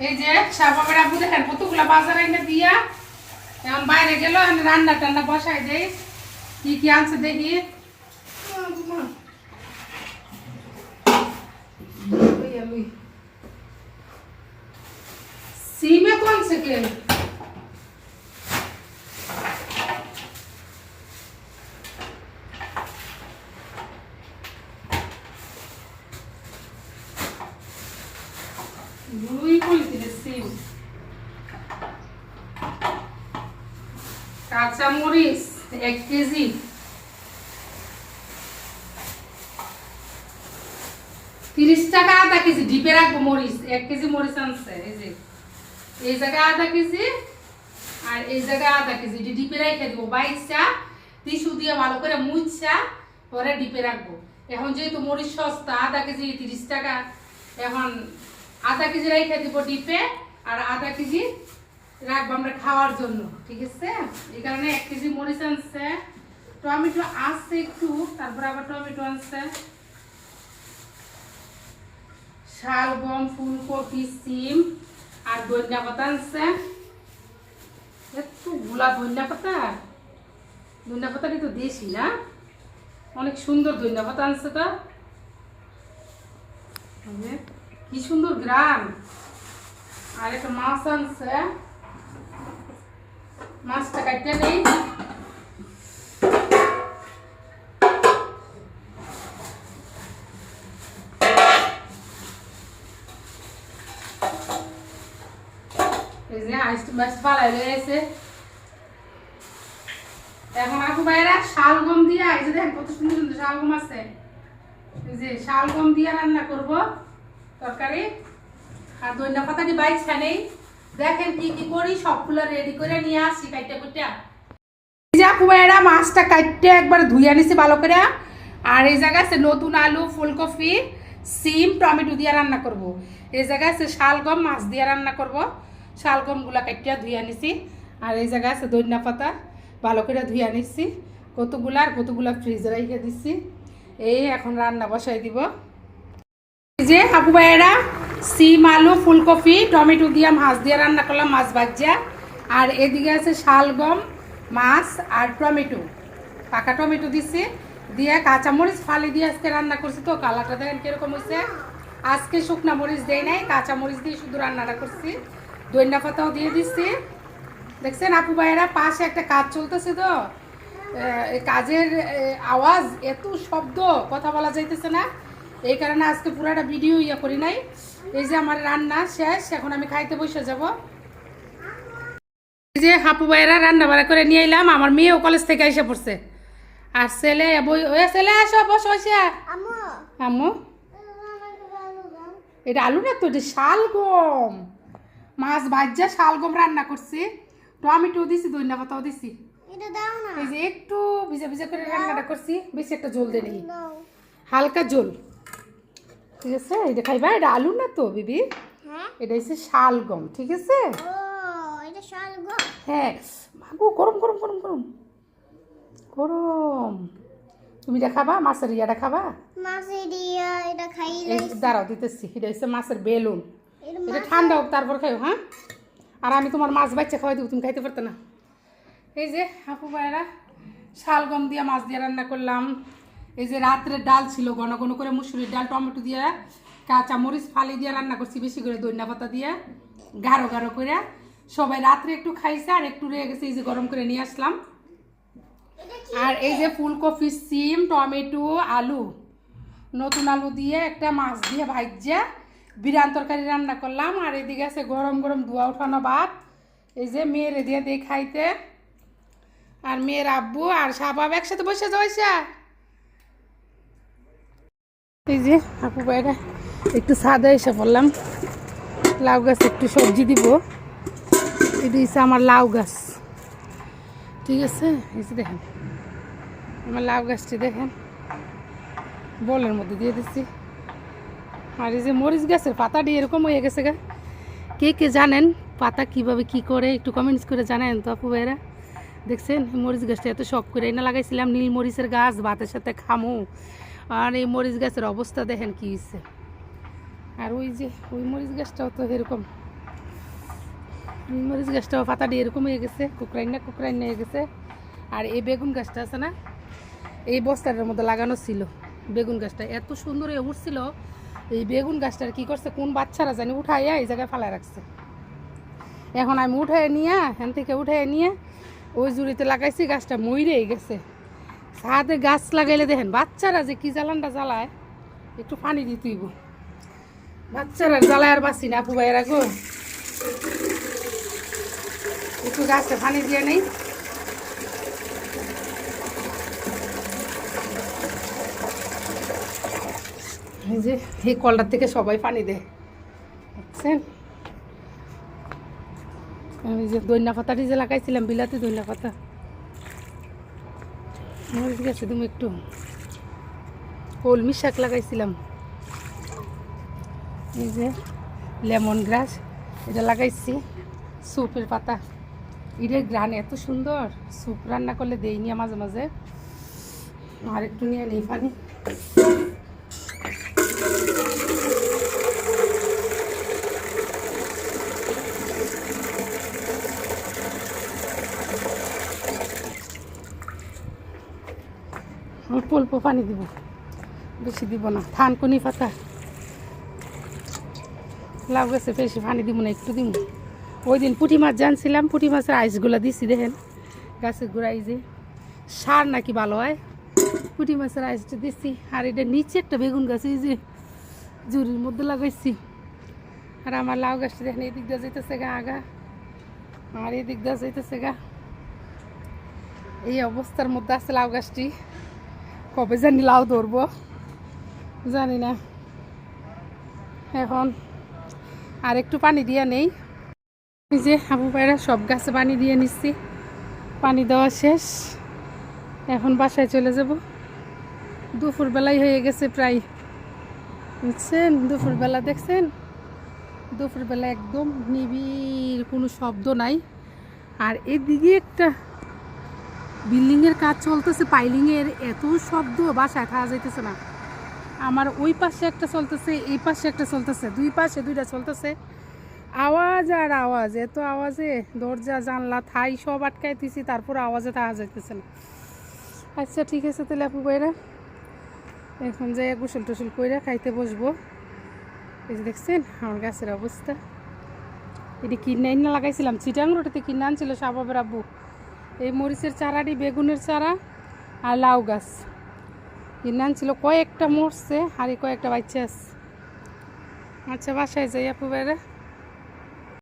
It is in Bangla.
এই যে সাবাবের আব্বু দেখেন কতগুলা বাজার এনে দিয়া এখন বাইরে গেল রান্না টান্না বসাই দেই। কি কি আনছে দেখি। সিমে কোন থেকে দুই পলিথিনে সিম। কাঁচা মরিচ, এক কেজি। তিরিশ টাকা আধা কেজি, ডিপে রাখব মরিচ, এক কেজি মরিচ আনছে, এই যে। এই জায়গায় আধা কেজি আর এই জায়গায় আধা কেজি ডিপে রেখে দেবো বাইশটা টিস্যু দিয়ে ভালো করে মুছছা পরে ডিপে রাখব। এখন যেহেতু মরিচ সস্তা, আধা কেজি তিরিশ টাকা। এখন আধা কেজি রেখে দিব ডিপে আর আধা কেজি রাখব আমরা খাওয়ার জন্য, ঠিক আছে? এই কারণে এক কেজি মরিচ আনছে। টমেটো আসছে একটু, তারপর আবার টমেটো আনছে। শালগম ফুলকপি সিম আর ধনিয়া পাতা আনছে। একটু গুলা ধনিয়া পাতা। ধনিয়া পাতা কিন্তু দেশি না? অনেক সুন্দর ধনিয়া পাতা আনছে তো। কি সুন্দর গ্রাম। আর একটা মাছ আনছে। মাছটা কাটতে নেই। এখন দিয়ে কত সুন্দর সুন্দর শালগম আছে। এই যে শালগম দিয়ে রান্না করব। তরকারি। আর দইনা পাতাটি বাইক ছানেই দেখেন কি কি করি, সবগুলো রেডি করে নিয়ে আসি কাইটা কুইটা। যে মাছটা কাটতে একবার ধুইয়া নিছি ভালো করে। আর এই জায়গায় আছে নতুন আলু, ফুলকপি, সিম, টমেটো দিয়ে রান্না করব। এই জায়গায় আছে শালগম, মাছ দিয়ে রান্না করব। শালগমগুলা কাটিয়া ধুইয়া নিছি আর এই জায়গায় আছে ধনিয়া পাতা, ভালো করে ধুইয়া নিছি কতগুলা আর কতগুলা ফ্রিজে রেখে দিচ্ছি এই এখন রান্না বসাই দিব। যে আপু ভাইয়েরা, সিম, আলু, ফুলকপি, টমেটো দিয়ে মাছ দিয়ে রান্না করলাম, মাছ ভাজা। আর এদিকে আছে শালগম মাছ আর টমেটো। পাকা টমেটো দিছি, দিয়ে কাঁচামরিচ ফালি দিয়ে আজকে রান্না করছি তো, কালারটা দেখেন কীরকম হয়েছে আজকে শুকনা মরিচ দেয় নাই, কাঁচামরিচ দিয়ে শুধু রান্নাটা করছি। দইনা পাতাও দিয়ে দিচ্ছি দেখছেন আপু ভাইয়েরা, পাশে একটা কাজ চলতেছে তো। কাজের আওয়াজ, এত শব্দ, কথা বলা যাইতেছে না। এই কারণে আজকে পুরাটা ভিডিও ইয়ে করি নাই। এই যে আমার রান্না শেষ এখন আমি খাইতে বসে যাব। এই যে হাপু ভাইয়েরা রান্না বাড়া করে নিয়ে এলাম আমার মেয়েও কলেজ থেকে এসে পড়ছে। আর ছেলে বই ছেলে আসো বসো বসে। আম্মু। এটা আলু না তো? এটা শালগম মাছ ভাজ্যা শালগম রান্না করছি। টমেটো দিছি ধনিয়া পাতাও দিছি। এই যে একটু ভিজা ভিজা করে রান্নাটা করছি বেশি একটা জল দাও। হালকা জল ঠিক আছে? এটা খাইবা এটা আলু না তো বিবি? হ্যাঁ। এটা হচ্ছে শালগম ঠিক আছে? হ্যাঁ। মাগো গরম গরম গরম গরম। গরম। তুমি এটা খাবা মাছের ইয়াটা খাবা দাঁড়াও দিতেছি। এটা হচ্ছে মাছের বেলুন। এটা এটা ঠান্ডা হোক তারপর খাইও হ্যাঁ? আর আমি তোমার মাছ বাচ্চা খাওয়াই দেবো তুমি খাইতে পারতো না। এই যে হাপু ভাইরা শালগম দিয়ে মাছ দিয়ে রান্না করলাম। এই যে রাত্রে ডাল ছিল, ঘন ঘন করে মুসুরির ডাল, টমেটো দিয়ে কাঁচা মরিচ ফালি দিয়ে রান্না করছি, বেশি করে ধনিয়া পাতা দিয়ে, গাঢ় গাঢ় করে। সবাই রাত্রে একটু খাইছে আর একটু রয়ে গেছে, এই যে গরম করে নিয়ে আসলাম। আর এই যে ফুলকপি, সিম, টমেটো, আলু, নতুন আলু দিয়ে একটা মাছ দিয়ে ভাজ্যা বিরান তরকারি রান্না করলাম আর এদিকে আছে গরম গরম ধোয়া উঠানো ভাত। এই যে মেয়ের দিয়ে দিয়ে খাইতে। আর মেয়ের আব্বু আর সাবাব একসাথে বসে যাইছে এই যে আপু বাইরা একটু সাদা এসে পড়লাম। লাউ গাছ একটু সবজি দিব। এটা হচ্ছে আমার লাউ গাছ। ঠিক আছে? যে দেখেন, আমার লাউ গাছটি দেখেন। বলের মধ্যে দিয়ে দিচ্ছি। আর এই যে মরিচ গাছের পাতাটি এরকম হয়ে গেছে গা। কে কে জানেন পাতা কীভাবে কি করে? একটু কমেন্টস করে জানেন তো আপু ভাইরা? দেখছেন? মরিচ গাছটা এত শখ করে। এনে লাগাইছিলাম নীল মরিচের গাছ, ভাতের সাথে খামু। আর এই মরিচ গাছের অবস্থা দেখেন কি হয়েছে আর ওই যে, ওই মরিচ গাছটাও তো এরকম। মরিচ গাছটাও পাতা দিয়ে এরকম হয়ে গেছে কুকরাইন না কুকরাইন হয়ে গেছে। আর এই বেগুন গাছটা আছে না, এই বস্তাটার মধ্যে লাগানো ছিল। বেগুন গাছটা এত সুন্দর হয়ে উঠছিল, এই বেগুন গাছটার কি করছে, কোন বাচ্চারা জানি উঠাইয়া এই জায়গায় ফালায় রাখছে। এখন আমি উঠাই নিয়ে, এখান থেকে উঠাই নিয়ে, ওই জুড়িতে লাগাইছি, গাছটা মইরেই গেছে। ছাদে গাছ লাগাইলে দেখেন, বাচ্চারা যে কি জ্বালানটা জ্বালায়, একটু পানি দিতেইব বাচ্চারা জ্বালায় আর বাসি না, আপু ভাইয়েরা গো। একটু গাছে পানি দিয়ে নেই। যে, এই কলটার থেকে সবাই পানি দেয়। বুঝছেন আমি যে দৈন্যা পাতাটি যে লাগাইছিলাম, বিলাতে দৈন্যা পাতা। মরিচ গেছে তুমি একটু। কলমি শাক লাগাইছিলাম। এই যে লেমন গ্রাস, এটা লাগাইছি সুপের পাতা। এটার গ্রান এত সুন্দর। সুপ রান্না করলে দেয়নি মাঝে মাঝে। আর একটু নিয়ে নেই পানি। অল্প অল্প পানি দিব। বেশি দিব না। থানকুনি পাতা। লাউ গেছে বেশি পানি দিব না, একটু দিব। ওই দিন পুঁটি মাছ জানছিলাম, পুঁটি মাছের আইসগুলো দিছি দেখেন। গাছের গোড়াই যে, সার নাকি ভালো হয়? পুঁটি মাছের আইসটা দিছি, আর এটা নিচে একটা বেগুন গাছ, এই যে জুরির মধ্যে লাগাইছি। আর আমার লাউ গাছটা দেখেন এদিক দিয়ে যাইতেছে গা আগা। আর এদিক দিয়ে যাইতেছে গা। এই অবস্থার মধ্যে আছে লাউ গাছটি। কবে জানি লাউ ধরবো, জানি না। এখন আর একটু পানি দিয়ে নেই। যে আবু পায়রা সব গাছে পানি দিয়ে নিচ্ছি। পানি দেওয়া শেষ। এখন বাসায় চলে যাব। দুপুরবেলাই হয়ে গেছে প্রায়। বুঝছেন? দুপুরবেলা দেখছেন? দুপুরবেলা একদম নিবিড় কোনো শব্দ নাই। আর এদিকে একটা বিল্ডিং এর কাজ চলতেছে পাইলিং এর এত শব্দ, বাসায় খাওয়া যাইতেছে না। আমার ওই পাশে একটা চলতেছে, এই পাশে একটা চলতেছে, দুই পাশে দুইটা চলতেছে। আওয়াজ আর আওয়াজ, এত আওয়াজে, দরজা, জানলা, থাই সব আটকাই দিছি তারপর আওয়াজে থাকা যাইতেছে না। আচ্ছা ঠিক আছে তাহলে আপু বাইরা এখন যাই গোসল টোসল কইরা খাইতে বসবো। এই যে দেখছেন, আমার গাছের অবস্থা। এটি কিনে না লাগাইছিলাম, চিটাং রোটাতে কিনে আনছিল সাবাবের আব্বু। এই মরিচের চারাটি, বেগুনের চারা আর লাউ গাছ। নাম ছিল কয়েকটা মরছে, আর কয়েকটা বাচ্চা আছে। আচ্ছা বাসায় যাই আপু বাইরে